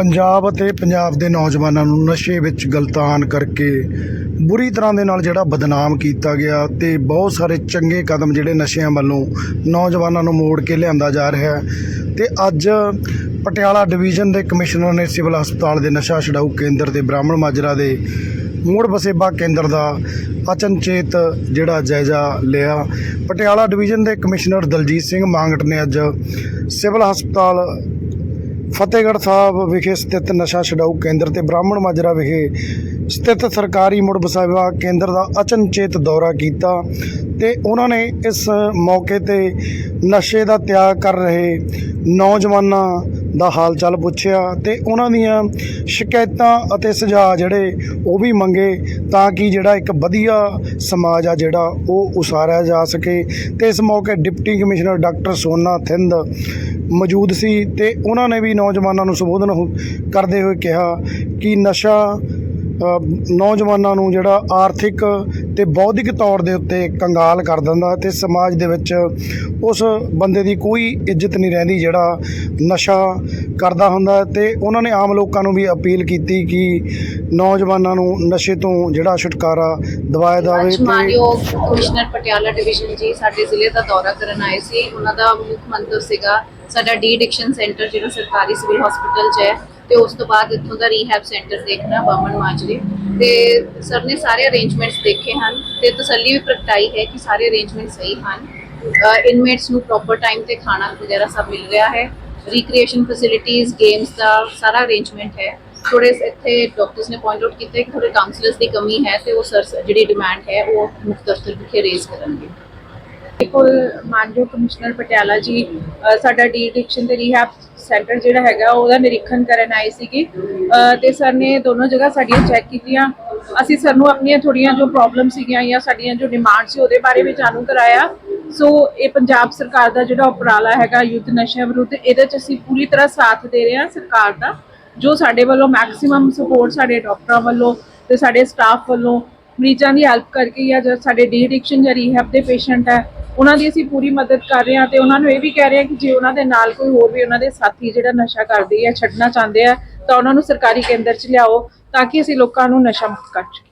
ਪੰਜਾਬ ਅਤੇ ਪੰਜਾਬ ਦੇ ਨੌਜਵਾਨਾਂ ਨੂੰ ਨਸ਼ੇ ਵਿੱਚ ਗਲਤਾਨ ਕਰਕੇ ਬੁਰੀ ਤਰ੍ਹਾਂ ਦੇ ਨਾਲ ਜਿਹੜਾ ਬਦਨਾਮ ਕੀਤਾ ਗਿਆ ਤੇ ਬਹੁਤ ਸਾਰੇ ਚੰਗੇ ਕਦਮ ਜਿਹੜੇ ਨਸ਼ਿਆਂ ਵੱਲੋਂ ਨੌਜਵਾਨਾਂ ਨੂੰ ਮੋੜ ਕੇ ਲਿਆਂਦਾ ਜਾ ਰਿਹਾ ਹੈ। ਤੇ ਅੱਜ ਪਟਿਆਲਾ ਡਿਵੀਜ਼ਨ ਦੇ ਕਮਿਸ਼ਨਰ ਨੇ ਸਿਵਲ ਹਸਪਤਾਲ ਦੇ ਨਸ਼ਾ ਛਡਾਊ ਕੇਂਦਰ ਤੇ ਬ੍ਰਾਹਮਣ ਮਾਜਰਾ ਦੇ ਮੂੜ ਬਸੇਬਾ ਕੇਂਦਰ ਦਾ ਅਚਨਚੇਤ ਜਿਹੜਾ ਜਾਇਜ਼ਾ ਲਿਆ। ਪਟਿਆਲਾ ਡਿਵੀਜ਼ਨ ਦੇ ਕਮਿਸ਼ਨਰ ਦਲਜੀਤ ਸਿੰਘ ਮਾਂਗਟ ਨੇ ਅੱਜ ਸਿਵਲ ਹਸਪਤਾਲ ਫਤਿਹਗੜ੍ਹ ਸਾਹਿਬ ਵਿਖੇ ਸਥਿਤ ਨਸ਼ਾ ਛਡਾਊ ਕੇਂਦਰ ਤੇ ਬ੍ਰਾਹਮਣ ਮਾਜਰਾ ਵਿਖੇ ਸਥਿਤ ਸਰਕਾਰੀ ਮੁੜ ਵਸਾਵਾ ਕੇਂਦਰ ਦਾ ਅਚਨਚੇਤ ਦੌਰਾ ਕੀਤਾ ਤੇ ਉਹਨਾਂ ਨੇ ਇਸ ਮੌਕੇ ਤੇ ਨਸ਼ੇ ਦਾ ਤਿਆਗ ਕਰ ਰਹੇ ਨੌਜਵਾਨਾਂ ਦਾ ਹਾਲ ਚਾਲ ਪੁੱਛਿਆ ਤੇ ਉਹਨਾਂ ਦੀਆਂ ਸ਼ਿਕਾਇਤਾਂ ਅਤੇ ਸੁਝਾਅ ਜਿਹੜੇ ਉਹ ਵੀ ਮੰਗੇ ਤਾਂ ਕਿ ਜਿਹੜਾ ਇੱਕ ਵਧੀਆ ਸਮਾਜ ਆ ਜਿਹੜਾ ਉਹ ਉਸਾਰਿਆ ਜਾ ਸਕੇ ਤੇ ਇਸ ਮੌਕੇ ਡਿਪਟੀ ਕਮਿਸ਼ਨਰ ਡਾਕਟਰ ਸੋਨਾ ਥਿੰਦ ਮੌਜੂਦ ਸੀ ਤੇ ਉਹਨਾਂ ਨੇ ਵੀ ਨੌਜਵਾਨਾਂ ਨੂੰ ਸੰਬੋਧਨ ਹੋ- ਕਰਦੇ ਹੋਏ ਕਿਹਾ ਕਿ ਨਸ਼ਾ ਨੌਜਵਾਨਾਂ ਨੂੰ ਜਿਹੜਾ ਆਰਥਿਕ ਤੇ ਬੌਧਿਕ ਤੌਰ ਦੇ ਉੱਤੇ ਕੰਗਾਲ ਕਰ ਦਿੰਦਾ ਤੇ ਸਮਾਜ ਦੇ ਵਿੱਚ ਉਸ ਬੰਦੇ ਦੀ ਕੋਈ ਇੱਜ਼ਤ ਨਹੀਂ ਰਹਿੰਦੀ ਜਿਹੜਾ ਨਸ਼ਾ ਕਰਦਾ ਹੁੰਦਾ ਤੇ ਉਹਨਾਂ ਨੇ ਆਮ ਲੋਕਾਂ ਨੂੰ ਵੀ ਅਪੀਲ ਕੀਤੀ ਕਿ ਨੌਜਵਾਨਾਂ ਨੂੰ ਨਸ਼ੇ ਤੋਂ ਜਿਹੜਾ ਛੁਟਕਾਰਾ ਦਿਵਾਇਆ ਜਾਵੇ ਤੇ ਮਾਨਯੋਗ ਕਮਿਸ਼ਨਰ ਪਟਿਆਲਾ ਡਿਵੀਜ਼ਨ ਜੀ ਸਾਡੇ ਜ਼ਿਲ੍ਹੇ ਦਾ ਦੌਰਾ ਕਰਨ ਆਏ ਸੀ। ਉਹਨਾਂ ਦਾ ਮੁੱਖ ਮੰਤਵ ਸੀਗਾ ਸਾਡਾ ਡੀ ਐਡਿਕਸ਼ਨ ਸੈਂਟਰ ਜਿਹੜਾ ਸਰਕਾਰੀ ਸਿਵਲ ਹਸਪੀਟਲ 'ਚ ਹੈ ਤੇ ਉਸ ਤੋਂ ਬਾਅਦ ਇੱਥੋਂ ਦਾ ਰੀਹੈਬ ਸੈਂਟਰ ਦੇਖਣਾ ਬਾਮਣ ਮਾਜਰੇ। ਤੇ ਸਰ ਨੇ ਸਾਰੇ ਅਰੇਂਜਮੈਂਟਸ ਦੇਖੇ ਹਨ ਤੇ ਤਸੱਲੀ ਵੀ ਪ੍ਰਗਟਾਈ ਹੈ ਕਿ ਸਾਰੇ ਅਰੇਂਜਮੈਂਟ ਸਹੀ ਹਨ। ਇਨਮੇਟਸ ਨੂੰ ਪ੍ਰੋਪਰ ਟਾਈਮ ਤੇ ਖਾਣਾ ਵਗੈਰਾ ਸਭ ਮਿਲ ਰਿਹਾ ਹੈ। ਰੀਕ੍ਰੀਏਸ਼ਨ ਫੈਸਿਲਿਟੀਜ਼ ਗੇਮਸ ਦਾ ਸਾਰਾ ਅਰੇਂਜਮੈਂਟ ਹੈ। ਥੋੜੇ ਇੱਥੇ ਡਾਕਟਰਸ ਨੇ ਪੁਆਇੰਟ ਆਊਟ ਕੀਤਾ ਕਿ ਥੋੜੇ ਕਾਉਂਸਲਰਸ ਦੀ ਕਮੀ ਹੈ ਤੇ ਉਹ ਸਰ ਜਿਹੜੀ ਡਿਮਾਂਡ ਹੈ ਉਹ ਮੁੱਖ ਦਫ਼ਤਰ ਵਿਖੇ ਰੇਜ਼ ਕਰਨਗੇ। ਬਿਲਕੁਲ ਮਾਨਯੋਗ ਕਮਿਸ਼ਨਰ ਪਟਿਆਲਾ ਜੀ ਸਾਡਾ ਡੀ ਐਡਿਕਸ਼ਨ ਤੇ ਰੀਹੈਬ ਸੈਂਟਰ ਜਿਹੜਾ ਹੈਗਾ ਉਹਦਾ ਨਿਰੀਖਣ ਕਰਨ ਆਏ ਸੀਗੇ। ਅ, ਤੇ ਸਰ ਨੇ ਦੋਨੋਂ ਜਗ੍ਹਾ ਸਾਡੀਆਂ ਚੈੱਕ ਕੀਤੀਆਂ। ਅਸੀਂ ਸਰ ਨੂੰ ਆਪਣੀਆਂ ਥੋੜੀਆਂ ਜੋ ਪ੍ਰੋਬਲਮ ਸੀਗੀਆਂ ਜਾਂ ਸਾਡੀਆਂ ਜੋ ਡਿਮਾਂਡ ਸੀ ਉਹਦੇ ਬਾਰੇ ਵੀ ਜਾਣੂ ਕਰਾਇਆ। ਸੋ ਇਹ ਪੰਜਾਬ ਸਰਕਾਰ ਦਾ ਜਿਹੜਾ ਉਪਰਾਲਾ ਹੈਗਾ ਯੁੱਧ ਨਸ਼ਿਆਂ ਵਿਰੁੱਧ ਇਹਦੇ ਚ ਅਸੀਂ ਪੂਰੀ ਤਰ੍ਹਾਂ ਸਾਥ ਦੇ ਰਹੇ ਹਾਂ ਸਰਕਾਰ ਦਾ ਜੋ ਸਾਡੇ ਵੱਲੋਂ ਮੈਕਸਿਮਮ ਸਪੋਰਟ ਸਾਡੇ ਡਾਕਟਰਾਂ ਵੱਲੋਂ ਤੇ ਸਾਡੇ ਸਟਾਫ ਵੱਲੋਂ ਮਰੀਜ਼ਾਂ ਦੀ ਹੈਲਪ ਕਰਕੇ ਜਾਂ ਸਾਡੇ ਡੀ ਐਡਿਕਸ਼ਨ ਜਾਂ ਰੀਹੈਬ ਦੇ ਪੇਸ਼ੈਂਟ ਹੈ ਉਹਨਾਂ ਦੀ ਅਸੀਂ ਪੂਰੀ ਮਦਦ ਕਰ ਰਹੇ ਹਾਂ ਤੇ ਉਹਨਾਂ ਨੂੰ ਇਹ ਵੀ ਕਹਿ ਰਹੇ ਹਾਂ ਕਿ ਜੇ ਉਹਨਾਂ ਦੇ ਨਾਲ ਕੋਈ ਹੋਰ ਵੀ ਉਹਨਾਂ ਦੇ ਸਾਥੀ ਜਿਹੜਾ ਨਸ਼ਾ ਕਰਦੇ ਆ, ਛੱਡਣਾ ਚਾਹੁੰਦੇ ਆ, ਤਾਂ ਉਹਨਾਂ ਨੂੰ ਸਰਕਾਰੀ ਕੇਂਦਰ 'ਚ ਲਿਆਓ ਤਾਂ ਕਿ ਅਸੀਂ ਲੋਕਾਂ ਨੂੰ ਨਸ਼ਾ ਮੁਕਤ ਕਰ ਸਕੀਏ।